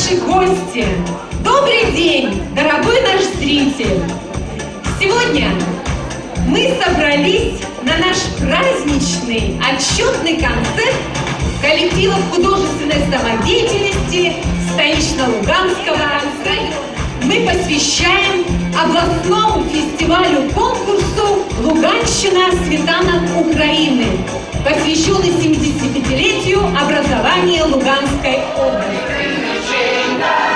наши гости! Добрый день, дорогой наш зритель! Сегодня мы собрались на наш праздничный отчетный концерт коллектива художественной самодеятельности столично-луганского района. Мы посвящаем областному фестивалю-конкурсу «Луганщина. Светанок Украины», посвященный 75-летию образования Луганской области. Linda!